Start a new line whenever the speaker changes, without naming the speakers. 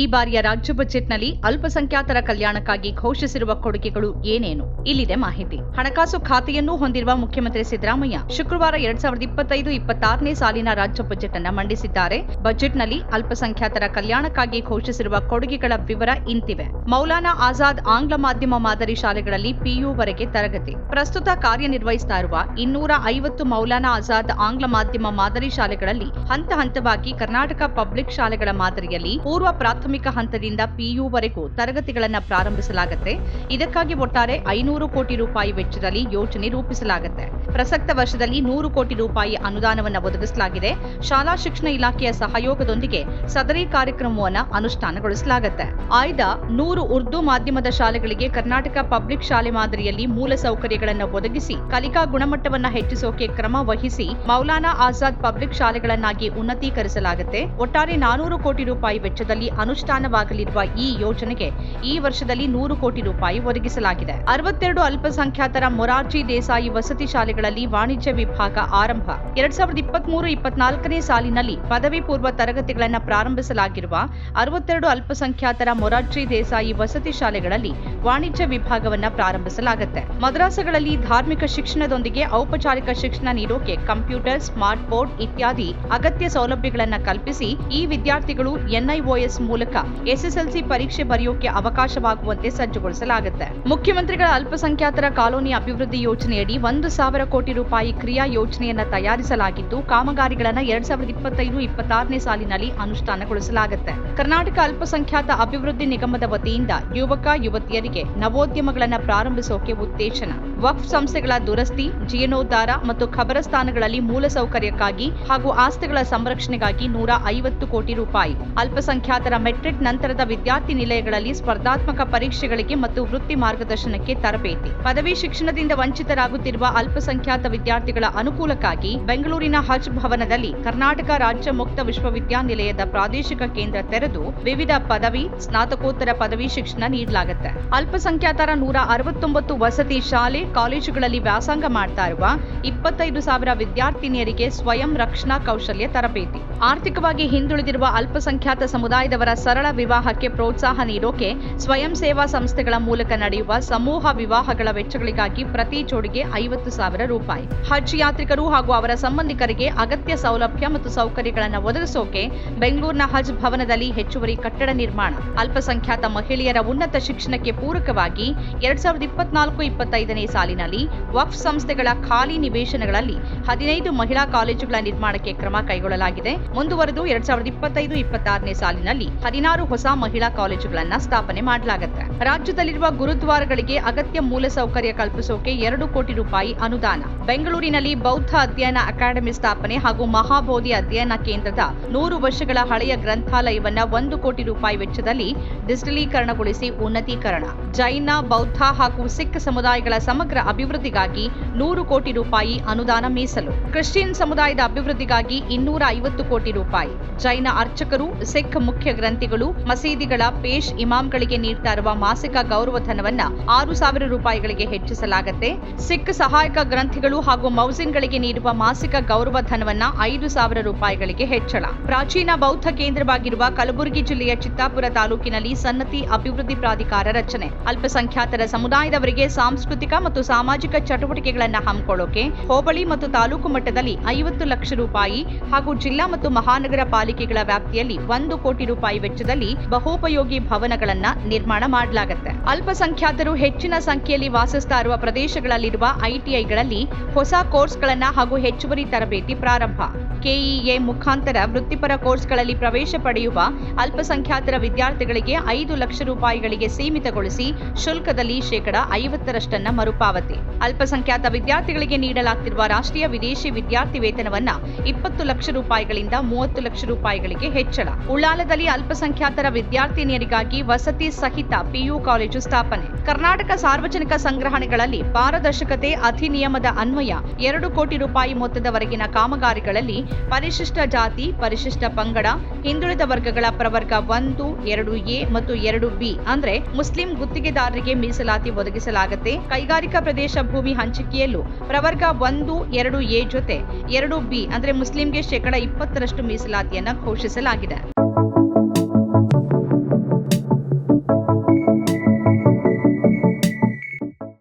ಈ ಬಾರಿಯ ರಾಜ್ಯ ಬಜೆಟ್ನಲ್ಲಿ ಅಲ್ಪಸಂಖ್ಯಾತರ ಕಲ್ಯಾಣಕ್ಕಾಗಿ ಘೋಷಿಸಿರುವ ಕೊಡುಗೆಗಳು ಏನೇನು? ಇಲ್ಲಿದೆ ಮಾಹಿತಿ. ಹಣಕಾಸು ಖಾತೆಯನ್ನು ಹೊಂದಿರುವ ಮುಖ್ಯಮಂತ್ರಿ ಸಿದ್ದರಾಮಯ್ಯ ಶುಕ್ರವಾರ ಎರಡ್ ಸಾವಿರದ ಇಪ್ಪತ್ತೈದು, ಇಪ್ಪತ್ತಾರನೇ ಸಾಲಿನ ರಾಜ್ಯ ಬಜೆಟ್ ಅನ್ನು ಮಂಡಿಸಿದ್ದಾರೆ. ಬಜೆಟ್ನಲ್ಲಿ ಅಲ್ಪಸಂಖ್ಯಾತರ ಕಲ್ಯಾಣಕ್ಕಾಗಿ ಘೋಷಿಸಿರುವ ಕೊಡುಗೆಗಳ ವಿವರ ಇಂತಿವೆ. ಮೌಲಾನಾ ಆಜಾದ್ ಆಂಗ್ಲ ಮಾಧ್ಯಮ ಮಾದರಿ ಶಾಲೆಗಳಲ್ಲಿ ಪಿಯು ವರೆಗೆ ತರಗತಿ. ಪ್ರಸ್ತುತ ಕಾರ್ಯನಿರ್ವಹಿಸ್ತಾ ಇರುವ ಇನ್ನೂರ ಐವತ್ತು ಮೌಲಾನಾ ಆಜಾದ್ ಆಂಗ್ಲ ಮಾಧ್ಯಮ ಮಾದರಿ ಶಾಲೆಗಳಲ್ಲಿ ಹಂತ ಹಂತವಾಗಿ ಕರ್ನಾಟಕ ಪಬ್ಲಿಕ್ ಶಾಲೆಗಳ ಮಾದರಿಯಲ್ಲಿ ಪೂರ್ವ ಪ್ರಾಥಮಿಕ ಹಂತದಿಂದ ಪಿಯು ವರೆಗೂ ತರಗತಿಗಳನ್ನು ಪ್ರಾರಂಭಿಸಲಾಗುತ್ತೆ. ಇದಕ್ಕಾಗಿ ಒಟ್ಟಾರೆ ಐನೂರು ಕೋಟಿ ರೂಪಾಯಿ ವೆಚ್ಚದಲ್ಲಿ ಯೋಜನೆ ರೂಪಿಸಲಾಗುತ್ತೆ. ಪ್ರಸಕ್ತ ವರ್ಷದಲ್ಲಿ ನೂರು ಕೋಟಿ ರೂಪಾಯಿ ಅನುದಾನವನ್ನು ಒದಗಿಸಲಾಗಿದೆ. ಶಾಲಾ ಶಿಕ್ಷಣ ಇಲಾಖೆಯ ಸಹಯೋಗದೊಂದಿಗೆ ಸದರಿ ಕಾರ್ಯಕ್ರಮವನ್ನು ಅನುಷ್ಠಾನಗೊಳಿಸಲಾಗುತ್ತೆ. ಆಯ್ದ, ನೂರು ಉರ್ದು ಮಾಧ್ಯಮದ ಶಾಲೆಗಳಿಗೆ ಕರ್ನಾಟಕ ಪಬ್ಲಿಕ್ ಶಾಲೆ ಮಾದರಿಯಲ್ಲಿ ಮೂಲ ಸೌಕರ್ಯಗಳನ್ನು ಒದಗಿಸಿ, ಕಲಿಕಾ ಗುಣಮಟ್ಟವನ್ನು ಹೆಚ್ಚಿಸೋಕೆ ಕ್ರಮ ವಹಿಸಿ ಮೌಲಾನಾ ಆಜಾದ್ ಪಬ್ಲಿಕ್ ಶಾಲೆಗಳನ್ನಾಗಿ ಉನ್ನತೀಕರಿಸಲಾಗುತ್ತೆ. ಒಟ್ಟಾರೆ ನಾನೂರು ಕೋಟಿ ರೂಪಾಯಿ ವೆಚ್ಚದಲ್ಲಿ ಅನುಷ್ಠಾನವಾಗಲಿರುವ ಈ ಯೋಜನೆಗೆ ಈ ವರ್ಷದಲ್ಲಿ ನೂರು ಕೋಟಿ ರೂಪಾಯಿ ಒದಗಿಸಲಾಗಿದೆ. ಅರವತ್ತೆರಡು ಅಲ್ಪಸಂಖ್ಯಾತರ ಮೊರಾರ್ಜಿ ದೇಸಾಯಿ ವಸತಿ ಶಾಲೆಗಳಲ್ಲಿ ವಾಣಿಜ್ಯ ವಿಭಾಗ ಆರಂಭ. ಎರಡ್ ಸಾವಿರದ ಇಪ್ಪತ್ಮೂರು ಇಪ್ಪತ್ನಾಲ್ಕನೇ ಸಾಲಿನಲ್ಲಿ ಪದವಿ ಪೂರ್ವ ತರಗತಿಗಳನ್ನು ಪ್ರಾರಂಭಿಸಲಾಗಿರುವ ಅರವತ್ತೆರಡು ಅಲ್ಪಸಂಖ್ಯಾತರ ಮೊರಾರ್ಜಿ ದೇಸಾಯಿ ವಸತಿ ಶಾಲೆಗಳಲ್ಲಿ ವಾಣಿಜ್ಯ ವಿಭಾಗವನ್ನ ಪ್ರಾರಂಭಿಸಲಾಗುತ್ತೆ. ಮದ್ರಾಸಗಳಲ್ಲಿ ಧಾರ್ಮಿಕ ಶಿಕ್ಷಣದೊಂದಿಗೆ ಔಪಚಾರಿಕ ಶಿಕ್ಷಣ ನೀಡೋಕೆ ಕಂಪ್ಯೂಟರ್ ಸ್ಮಾರ್ಟ್ ಬೋರ್ಡ್ ಇತ್ಯಾದಿ ಅಗತ್ಯ ಸೌಲಭ್ಯಗಳನ್ನು ಕಲ್ಪಿಸಿ ಈ ವಿದ್ಯಾರ್ಥಿಗಳು ಎನ್ಐಒಎಸ್ ಮೂಲಕ ಎಸ್ಎಸ್ಎಲ್ಸಿ ಪರೀಕ್ಷೆ ಬರೆಯೋಕೆ ಅವಕಾಶವಾಗುವಂತೆ ಸಜ್ಜುಗೊಳಿಸಲಾಗುತ್ತೆ. ಮುಖ್ಯಮಂತ್ರಿಗಳ ಅಲ್ಪಸಂಖ್ಯಾತರ ಕಾಲೋನಿ ಅಭಿವೃದ್ಧಿ ಯೋಜನೆಯಡಿ ಒಂದು ಸಾವಿರ ಕೋಟಿ ರೂಪಾಯಿ ಕ್ರಿಯಾ ಯೋಜನೆಯನ್ನ ತಯಾರಿಸಲಾಗಿದ್ದು, ಕಾಮಗಾರಿಗಳನ್ನು ಎರಡ್ ಸಾವಿರದ ಇಪ್ಪತ್ತೈದು ಇಪ್ಪತ್ತಾರನೇ ಸಾಲಿನಲ್ಲಿ ಅನುಷ್ಠಾನಗೊಳಿಸಲಾಗುತ್ತೆ. ಕರ್ನಾಟಕ ಅಲ್ಪಸಂಖ್ಯಾತ ಅಭಿವೃದ್ಧಿ ನಿಗಮದ ವತಿಯಿಂದ ಯುವಕ, ಯುವತಿಯರಿಗೆ ನವೋದ್ಯಮಗಳನ್ನು ಪ್ರಾರಂಭಿಸೋಕೆ ಉತ್ತೇಜನ. ವಕ್ಫ್ ಸಂಸ್ಥೆಗಳ ದುರಸ್ತಿ ಜೀರ್ಣೋದ್ಧಾರ ಮತ್ತು ಖಬರಸ್ಥಾನಗಳಲ್ಲಿ ಮೂಲಸೌಕರ್ಯಕ್ಕಾಗಿ ಹಾಗೂ ಆಸ್ತಿಗಳ ಸಂರಕ್ಷಣೆಗಾಗಿ ನೂರ ಐವತ್ತು ಕೋಟಿ ರೂಪಾಯಿ. ಅಲ್ಪಸಂಖ್ಯಾತರ ಮೆಟ್ರಿಕ್ ನಂತರದ ವಿದ್ಯಾರ್ಥಿ ನಿಲಯಗಳಲ್ಲಿ ಸ್ಪರ್ಧಾತ್ಮಕ ಪರೀಕ್ಷೆಗಳಿಗೆ ಮತ್ತು ವೃತ್ತಿ ಮಾರ್ಗದರ್ಶನಕ್ಕೆ ತರಬೇತಿ. ಪದವಿ ಶಿಕ್ಷಣದಿಂದ ವಂಚಿತರಾಗುತ್ತಿರುವ ಅಲ್ಪಸಂಖ್ಯಾತ ವಿದ್ಯಾರ್ಥಿಗಳ ಅನುಕೂಲಕ್ಕಾಗಿ ಬೆಂಗಳೂರಿನ ಹಜ್ ಭವನದಲ್ಲಿ ಕರ್ನಾಟಕ ರಾಜ್ಯ ಮುಕ್ತ ವಿಶ್ವವಿದ್ಯಾನಿಲಯದ ಪ್ರಾದೇಶಿಕ ಕೇಂದ್ರ ತೆರೆದು ವಿವಿಧ ಪದವಿ, ಸ್ನಾತಕೋತ್ತರ ಪದವಿ ಶಿಕ್ಷಣ ನೀಡಲಾಗುತ್ತೆ. ಅಲ್ಪಸಂಖ್ಯಾತರ ನೂರ ಅರವತ್ತೊಂಬತ್ತು ವಸತಿ ಶಾಲೆ, ಕಾಲೇಜುಗಳಲ್ಲಿ ವ್ಯಾಸಂಗ ಮಾಡ್ತಾ ಇರುವ ಇಪ್ಪತ್ತೈದು ಸಾವಿರ ವಿದ್ಯಾರ್ಥಿನಿಯರಿಗೆ ಸ್ವಯಂ ರಕ್ಷಣಾ ಕೌಶಲ್ಯ ತರಬೇತಿ. ಆರ್ಥಿಕವಾಗಿ ಹಿಂದುಳಿದಿರುವ ಅಲ್ಪಸಂಖ್ಯಾತ ಸಮುದಾಯದವರ ಸರಳ ವಿವಾಹಕ್ಕೆ ಪ್ರೋತ್ಸಾಹ ನೀಡೋಕೆ ಸ್ವಯಂ ಸೇವಾ ಸಂಸ್ಥೆಗಳ ಮೂಲಕ ನಡೆಯುವ ಸಮೂಹ ವಿವಾಹಗಳ ವೆಚ್ಚಗಳಿಗಾಗಿ ಪ್ರತಿ ಜೋಡಿಗೆ ಐವತ್ತು ಸಾವಿರ ರೂಪಾಯಿ. ಹಜ್ ಯಾತ್ರಿಕರು ಹಾಗೂ ಅವರ ಸಂಬಂಧಿಕರಿಗೆ ಅಗತ್ಯ ಸೌಲಭ್ಯ ಮತ್ತು ಸೌಕರ್ಯಗಳನ್ನು ಒದಗಿಸೋಕೆ ಬೆಂಗಳೂರಿನ ಹಜ್ ಭವನದಲ್ಲಿ ಹೆಚ್ಚುವರಿ ಕಟ್ಟಡ ನಿರ್ಮಾಣ. ಅಲ್ಪಸಂಖ್ಯಾತ ಮಹಿಳೆಯರ ಉನ್ನತ ಶಿಕ್ಷಣಕ್ಕೆ ಪೂರಕವಾಗಿ ಎರಡ್ ಸಾವಿರದ ಇಪ್ಪತ್ನಾಲ್ಕು ಇಪ್ಪತ್ತೈದನೇ ಸಾಲಿನಲ್ಲಿ ವಕ್ಫ್ ಸಂಸ್ಥೆಗಳ ಖಾಲಿ ನಿವೇಶನಗಳಲ್ಲಿ ಹದಿನೈದು ಮಹಿಳಾ ಕಾಲೇಜುಗಳ ನಿರ್ಮಾಣಕ್ಕೆ ಕ್ರಮ ಕೈಗೊಳ್ಳಲಾಗಿದೆ. ಮುಂದುವರೆದು ಎರಡ್ ಸಾವಿರದ ಇಪ್ಪತ್ತೈದು ಇಪ್ಪತ್ತಾರನೇ ಸಾಲಿನಲ್ಲಿ ಹದಿನಾರು ಹೊಸ ಮಹಿಳಾ ಕಾಲೇಜುಗಳನ್ನ ಸ್ಥಾಪನೆ ಮಾಡಲಾಗುತ್ತೆ. ರಾಜ್ಯದಲ್ಲಿರುವ ಗುರುದ್ವಾರಗಳಿಗೆ ಅಗತ್ಯ ಮೂಲಸೌಕರ್ಯ ಕಲ್ಪಿಸೋಕೆ ಎರಡು ಕೋಟಿ ರೂಪಾಯಿ ಅನುದಾನ. ಬೆಂಗಳೂರಿನಲ್ಲಿ ಬೌದ್ಧ ಅಧ್ಯಯನ ಅಕಾಡೆಮಿ ಸ್ಥಾಪನೆ ಹಾಗೂ ಮಹಾಬೋಧಿ ಅಧ್ಯಯನ ಕೇಂದ್ರದ ನೂರು ವರ್ಷಗಳ ಹಳೆಯ ಗ್ರಂಥಾಲಯವನ್ನ ಒಂದು ಕೋಟಿ ರೂಪಾಯಿ ವೆಚ್ಚದಲ್ಲಿ ಡಿಜಿಟಲೀಕರಣಗೊಳಿಸಿ ಉನ್ನತೀಕರಣ. ಜೈನ, ಬೌದ್ಧ ಹಾಗೂ ಸಿಖ್ ಸಮುದಾಯಗಳ ಸಮಗ್ರ ಅಭಿವೃದ್ಧಿಗಾಗಿ ನೂರು ಕೋಟಿ ರೂಪಾಯಿ ಅನುದಾನ ಮೀಸಲು. ಕ್ರಿಶ್ಚಿಯನ್ ಸಮುದಾಯದ ಅಭಿವೃದ್ಧಿಗಾಗಿ ಇನ್ನೂರ ಐವತ್ತು ಕೋಟಿ ರೂಪಾಯಿ. ಜೈನ ಅರ್ಚಕರು, ಸಿಖ್ ಮುಖ್ಯ ಗ್ರಂಥಿಗಳು, ಮಸೀದಿಗಳ ಪೇಶ್ ಇಮಾಮ್ಗಳಿಗೆ ನೀಡ್ತಾ ಇರುವ ಮಾಸಿಕ ಗೌರವಧನವನ್ನ ಆರು ಸಾವಿರ ರೂಪಾಯಿಗಳಿಗೆ ಹೆಚ್ಚಿಸಲಾಗುತ್ತೆ. ಸಿಖ್ ಸಹಾಯಕ ಗ್ರಂಥಿಗಳು ಹಾಗೂ ಮೌಸಿನ್ಗಳಿಗೆ ನೀಡುವ ಮಾಸಿಕ ಗೌರವಧನವನ್ನ ಐದು ಸಾವಿರ ರೂಪಾಯಿಗಳಿಗೆ ಹೆಚ್ಚಳ. ಪ್ರಾಚೀನ ಬೌದ್ಧ ಕೇಂದ್ರವಾಗಿರುವ ಕಲಬುರಗಿ ಜಿಲ್ಲೆಯ ಚಿತ್ತಾಪುರ ತಾಲೂಕಿನಲ್ಲಿ ಸನ್ನತಿ ಅಭಿವೃದ್ಧಿ ಪ್ರಾಧಿಕಾರ ರಚನೆ. ಅಲ್ಪಸಂಖ್ಯಾತರ ಸಮುದಾಯದವರಿಗೆ ಸಾಂಸ್ಕೃತಿಕ ಮತ್ತು ಸಾಮಾಜಿಕ ಚಟುವಟಿಕೆಗಳನ್ನು ಹಮ್ಮಿಕೊಳ್ಳೋಕೆ ಹೋಬಳಿ ಮತ್ತು ತಾಲೂಕು ಮಟ್ಟದಲ್ಲಿ ಐವತ್ತು ಲಕ್ಷ ರೂಪಾಯಿ ಹಾಗೂ ಜಿಲ್ಲಾ ಮತ್ತು ಮಹಾನಗರ ಪಾಲಿಕೆಗಳ ವ್ಯಾಪ್ತಿಯಲ್ಲಿ ಒಂದು ಕೋಟಿ ರೂಪಾಯಿ ವೆಚ್ಚದಲ್ಲಿ ಬಹುಪಯೋಗಿ ಭವನಗಳನ್ನ ನಿರ್ಮಾಣ ಮಾಡಲಾಗುತ್ತೆ. ಅಲ್ಪಸಂಖ್ಯಾತರು ಹೆಚ್ಚಿನ ಸಂಖ್ಯೆಯಲ್ಲಿ ವಾಸಿಸ್ತಾ ಇರುವ ಪ್ರದೇಶಗಳಲ್ಲಿರುವ ಐಟಿಐಗಳಲ್ಲಿ ಹೊಸ ಕೋರ್ಸ್ಗಳನ್ನು ಹಾಗೂ ಹೆಚ್ಚುವರಿ ತರಬೇತಿ ಪ್ರಾರಂಭ. ಕೆಇಎ ಮುಖಾಂತರ ವೃತ್ತಿಪರ ಕೋರ್ಸ್ಗಳಲ್ಲಿ ಪ್ರವೇಶ ಪಡೆಯುವ ಅಲ್ಪಸಂಖ್ಯಾತರ ವಿದ್ಯಾರ್ಥಿಗಳಿಗೆ ಐದು ಲಕ್ಷ ರೂಪಾಯಿಗಳಿಗೆ ಸೀಮಿತಗೊಳಿಸಿ ಶುಲ್ಕದಲ್ಲಿ ಶೇಕಡ ಐವತ್ತರಷ್ಟನ್ನ ಮರುಪಾವತಿ. ಅಲ್ಪಸಂಖ್ಯಾತ ವಿದ್ಯಾರ್ಥಿಗಳಿಗೆ ನೀಡಲಾಗ್ತಿರುವ ರಾಷ್ಟ್ರೀಯ ವಿದೇಶಿ ವಿದ್ಯಾರ್ಥಿ ವೇತನವನ್ನ ಇಪ್ಪತ್ತು ಲಕ್ಷ ರೂಪಾಯಿಗಳಿಂದ ಮೂವತ್ತು ಲಕ್ಷ ರೂಪಾಯಿಗಳಿಗೆ ಹೆಚ್ಚಳ. ಉಳ್ಳಾಲದಲ್ಲಿ ಅಲ್ಪಸಂಖ್ಯಾತರ ವಿದ್ಯಾರ್ಥಿನಿಯರಿಗಾಗಿ ವಸತಿ ಸಹಿತ ಪಿಯು ಕಾಲೇಜು ಸ್ಥಾಪನೆ. ಕರ್ನಾಟಕ ಸಾರ್ವಜನಿಕ ಸಂಗ್ರಹಣೆಗಳಲ್ಲಿ ಪಾರದರ್ಶಕತೆ, ಅಧಿನಿಯಮದ ಅನ್ವಯ, ಎರಡು ಕೋಟಿ ರೂಪಾಯಿ ಮೊತ್ತದವರೆಗಿನ ಕಾಮಗಾರಿಗಳಲ್ಲಿ ಪರಿಶಿಷ್ಟ ಜಾತಿ, ಪರಿಶಿಷ್ಟ ಪಂಗಡ, ಹಿಂದುಳಿದ ವರ್ಗಗಳ ಪ್ರವರ್ಗ ಒಂದು, ಎರಡು ಎ ಮತ್ತು ಎರಡು ಬಿ, ಅಂದ್ರೆ ಮುಸ್ಲಿಂ ಗುತ್ತಿಗೆದಾರರಿಗೆ ಮೀಸಲಾತಿ ಒದಗಿಸಲಾಗುತ್ತೆ. ಕೈಗಾರಿಕಾ ಪ್ರದೇಶ ಭೂಮಿ ಹಂಚಿಕೆಯಲ್ಲೂ ಪ್ರವರ್ಗ ಒಂದು, ಎರಡು ಎ ಜೊತೆ, ಎರಡು ಬಿ, ಅಂದ್ರೆ ಮುಸ್ಲಿಂಗೆ ಶೇಕಡಾ ಇಪ್ಪತ್ತರಷ್ಟು ಮೀಸಲಾತಿಯನ್ನ ಘೋಷಿಸಲಾಗಿದೆ.